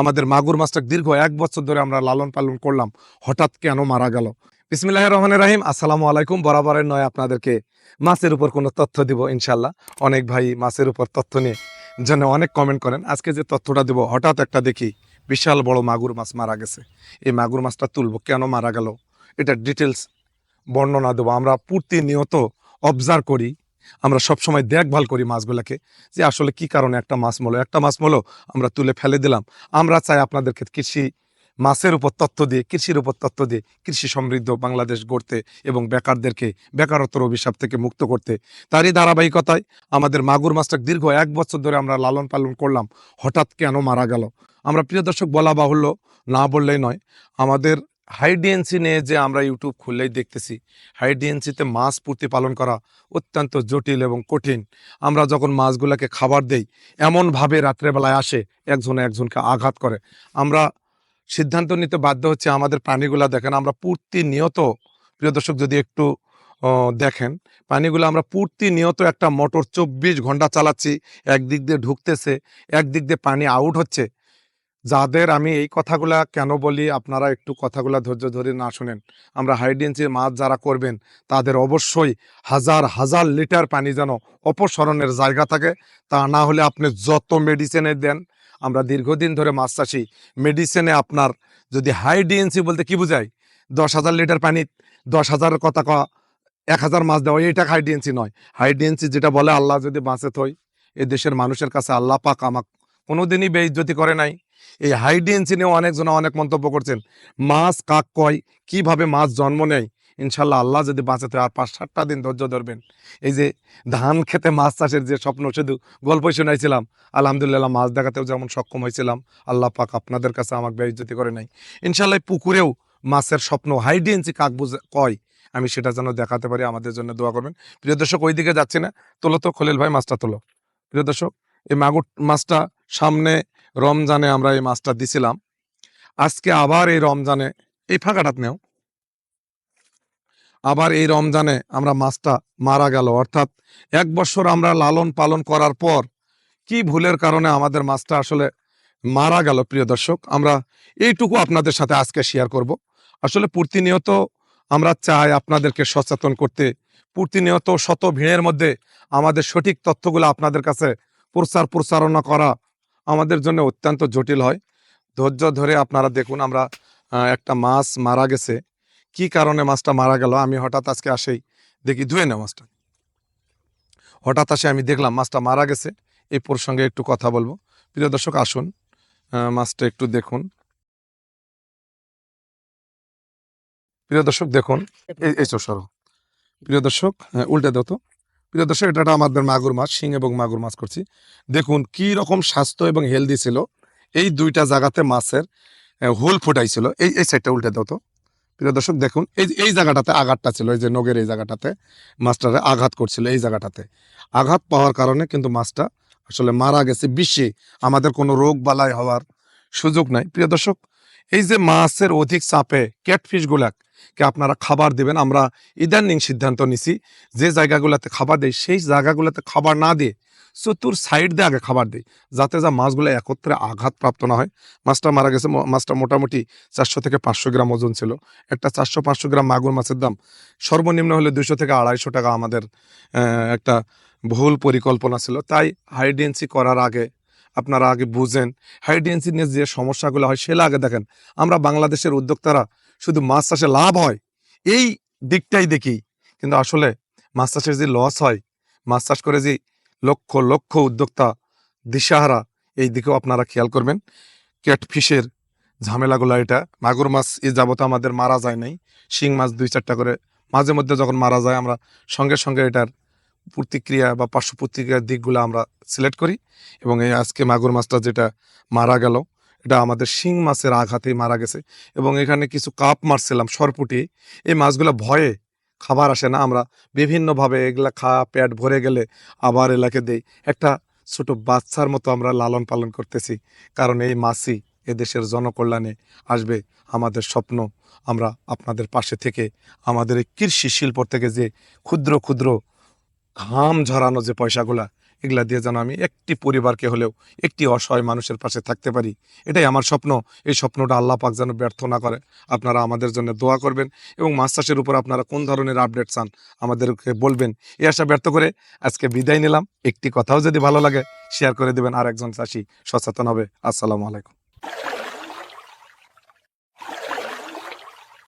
আমাদের মাগুর মাছটা দীর্ঘ এক বছর ধরে আমরা লালন পালন করলাম, হঠাৎ কেন মারা গেল? বিসমিল্লাহ রহমান রাহিম, আসসালামু আলাইকুম, বরাবরের নয় আপনাদেরকে মাছের উপর কোনো তথ্য দিব ইনশাল্লাহ অনেক ভাই মাছের উপর তথ্য নিয়ে যেন অনেক কমেন্ট করেন। আজকে যে তথ্যটা দেব, হঠাৎ একটা দেখি বিশাল বড় মাগুর মাছ মারা গেছে। এই মাগুর মাছটা তুলব, কেন মারা গেল? এটা ডিটেলস বর্ণনা দেবো। আমরা প্রতিনিয়ত অবজার্ভ করি। আমরা সবসময় দেখভাল করি মাছগুলোকে যে আসলে কি কারণে একটা মাছ মলো। একটা মাছ মলো, আমরা তুলে ফেলে দিলাম। আমরা চাই আপনাদেরকে কৃষি মাছের উপর তথ্য দিয়ে, কৃষির উপর তথ্য দিয়ে কৃষি সমৃদ্ধ বাংলাদেশ গড়তে এবং বেকারদেরকে বেকারত্বর অভিশাপ থেকে মুক্ত করতে। তারই ধারাবাহিকতায় আমাদের মাগুর মাছটা দীর্ঘ এক বছর ধরে আমরা লালন পালন করলাম। হঠাৎ কেন মারা গেল? আমরা প্রিয় দর্শক বলা বাহুল্য না বললেই নয়, আমাদের হাইডিএনসি নিয়ে যে আমরা ইউটিউব খুললেই দেখতেছি হাইডিএনসিতে মাছ প্রতিপালন করা অত্যন্ত জটিল এবং কঠিন। আমরা যখন মাছগুলোকে খাবার দেই, এমনভাবে রাত্রেবেলায় আসে, একজনে একজনকে আঘাত করে। আমরা সিদ্ধান্ত নিতে বাধ্য হচ্ছে, আমাদের প্রাণীগুলা দেখেন, আমরা প্রতিনিয়ত, প্রিয় দর্শক যদি একটু দেখেন পানিগুলো আমরা প্রতিনিয়ত একটা মোটর চব্বিশ ঘণ্টা চালাচ্ছি, একদিক দিয়ে ঢুকতেছে, একদিক দিয়ে পানি আউট হচ্ছে। যাদের আমি এই কথাগুলা কেন বলি, আপনারা একটু কথাগুলা ধৈর্য ধরে না শুনেন। আমরা হাইডেন্সির মাছ যারা করবেন, তাদের অবশ্যই হাজার হাজার লিটার পানি যেন অপসরণের জায়গা থাকে। তা না হলে আপনি যত মেডিসিনে দেন, আমরা দীর্ঘদিন ধরে মাছ চাষি, মেডিসিনে আপনার যদি হাই ডিএনসি বলতে কি বোঝায় দশ হাজার লিটার পানি, দশ হাজারের কথা এক হাজার মাছ দেওয়া, এইটা হাই ডিএনসি নয়। হাই ডিএনসি যেটা বলে, আল্লাহ যদি বাঁচে থই, এ দেশের মানুষের কাছে আল্লাহ পাক আমাক কোনোদিনই বেইজ্জতি করে নাই। এই হাই ডিএনসি নিয়েও অনেকজন অনেক মন্তব্য করছেন। মাছ কাক কয়? কীভাবে মাছ জন্ম নেয়? ইনশাল্লাহ আল্লাহ যদি বাঁচে থয় আর পাঁচ সাতটা দিন ধৈর্য ধরবেন। এই যে ধান খেতে মাছ চাষের যে স্বপ্ন, শুধু গল্পই শোনাইছিলাম। আলহামদুলিল্লাহ মাছ দেখাতেও যেমন সক্ষম হয়েছিলাম, আল্লাহ পাক আপনাদের কাছে আমাকে বেইজ্জতি করে নাই। ইনশাল্লাহ পুকুরেও মাছের স্বপ্ন হাই ডিএনসি কাক বুঝে কয়, আমি সেটা যেন দেখাতে পারি, আমাদের জন্য দোয়া করবেন। প্রিয় দর্শক, ওই দিকে যাচ্ছি না। তোলো তো খলিল ভাই, মাছটা তোলো। প্রিয় দর্শক, এই মাগুর মাছটা সামনে রমজানে আমরা এই মাছটা দিছিলাম। আজকে আবার এই রমজানে, এই ফাঁকাটাত নেও। আবার এই রমজানে আমরা মাছটা মারা গেল। অর্থাৎ এক বছর আমরা লালন পালন করার পর কি ভুলের কারণে আমাদের মাছটা আসলে মারা গেল, প্রিয় দর্শক? আমরা এইটুকু আপনাদের সাথে আজকে শেয়ার করব। আসলে প্রতিনিয়ত আমরা চাই আপনাদেরকে সচেতন করতে। প্রতিনিয়ত শত ভিড়ের মধ্যে আমাদের সঠিক তথ্যগুলো আপনাদের কাছে প্রচার প্রচারণা করা আমাদের জন্য অত্যন্ত জটিল হয়। ধৈর্য ধরে আপনারা দেখুন আমরা একটা মাছ মারা গেছে। কি কারণে মাছটা মারা গেল? আমি হঠাৎ আজকে আসেই দেখি ধুয়ে নেও মাছটা। হঠাৎ আসে আমি দেখলাম মাছটা মারা গেছে। এই প্রসঙ্গে একটু কথা বলব। প্রিয় দর্শক আসুন মাছটা একটু দেখুন। প্রিয় দর্শক দেখুন। এই- এই সরো। প্রিয় দর্শক হ্যাঁ, উল্টে দাও তো। প্রিয় দর্শক, এটা আমাদের মাগুর মাছ, শিং এবং মাগুর মাছ করছি। দেখুন কি রকম স্বাস্থ্য এবং হেলদি ছিল। এই দুইটা জায়গাতে মাছের হুল ফুটাইছিল। এই এই সাইডটা উল্টে দাও তো। প্রিয় দর্শক, দেখুন এই এই জায়গাটাতে আঘাতটা ছিল, এই যে নগের এই জায়গাটাতে মাছটারে আঘাত করছিল এই জায়গাটাতে। আঘাত পাওয়ার কারণে কিন্তু মাছটা আসলে মারা গেছে। বিশ্বে আমাদের কোনো রোগ বালাই হওয়ার সুযোগ নাই। প্রিয় দর্শক এই যে মাছের অধিক চাপে ক্যাটফিশ গুলাকে আপনারা খাবার দিবেন, আমরা ইদানিং সিদ্ধান্ত নিছি যে জায়গাগুলোতে খাবার দেয় সেই জায়গাগুলোতে খাবার না দিয়ে চতুর সাইড দিয়ে আগে খাবার দিই, যাতে যা মাছগুলো একত্রে আঘাতপ্রাপ্ত না হয়। মাছটা মারা গেছে মাছটা মোটামুটি চারশো থেকে পাঁচশো গ্রাম ওজন ছিল। একটা চারশো পাঁচশো গ্রাম মাগুর মাছের দাম সর্বনিম্ন হলে দুশো থেকে আড়াইশো টাকা আমাদের একটা ভুল পরিকল্পনা ছিল। তাই হাইডেন্সি করার আগে আপনারা আগে বুঝেন। নিয়ে যে সমস্যাগুলো হয় সেটা আগে দেখেন। আমরা বাংলাদেশের উদ্যোক্তারা শুধু মাছ চাষে লাভ হয়, এই দিকটাই দেখি। কিন্তু আসলে মাছ চাষের যে লস হয়, মাছ চাষ করে যে লক্ষ লক্ষ উদ্যোক্তা দিশাহারা, এই দিকেও আপনারা খেয়াল করবেন। ক্যাটফিশের ঝামেলাগুলো এটা। মাগুর মাছ এ যাবত আমাদের মারা যায় নাই। শিং মাছ দুই চারটা করে মাঝে মধ্যে যখন মারা যায়, আমরা সঙ্গে সঙ্গে এটার প্রতিক্রিয়া বা পার্শ্ব প্রতিক্রিয়ার দিকগুলো আমরা সিলেক্ট করি এবং এই আজকে মাগুর মাছটা যেটা মারা গেল, এটা আমাদের শিং মাছের আঘাতেই মারা গেছে এবং এখানে কিছু কাপ মারছিলাম সরপুটি। এই মাছগুলো ভয়ে খাবার আসে না, আমরা বিভিন্নভাবে এগুলা খা, পেট ভরে গেলে আবার এলাকে দেই। একটা ছোট বাচ্চার মতো আমরা লালন পালন করতেছি, কারণ এই মাছই এদেশের জনকল্যাণে আসবে, আমাদের স্বপ্ন আমরা আপনাদের পাশে থেকে আমাদের এই কৃষি শিল্প থেকে যে ক্ষুদ্র ক্ষুদ্র ঘাম ঝরানো যে পয়সাগুলা, এগুলা দিয়ে যেন আমি একটি পরিবারকে হলেও একটি অসহায় মানুষের পাশে থাকতে পারি। এটাই আমার স্বপ্ন। এই স্বপ্নটা আল্লাহ পাক যেন ব্যর্থ না করে। আপনারা আমাদের জন্য দোয়া করবেন এবং মাছ চাষের উপর আপনারা কোন ধরনের আপডেট চান আমাদেরকে বলবেন। এই আশা ব্যর্থ করে আজকে বিদায় নিলাম। একটি কথাও যদি ভালো লাগে শেয়ার করে দেবেন আর একজন চাষি সচেতন হবে। আসসালামু আলাইকুম।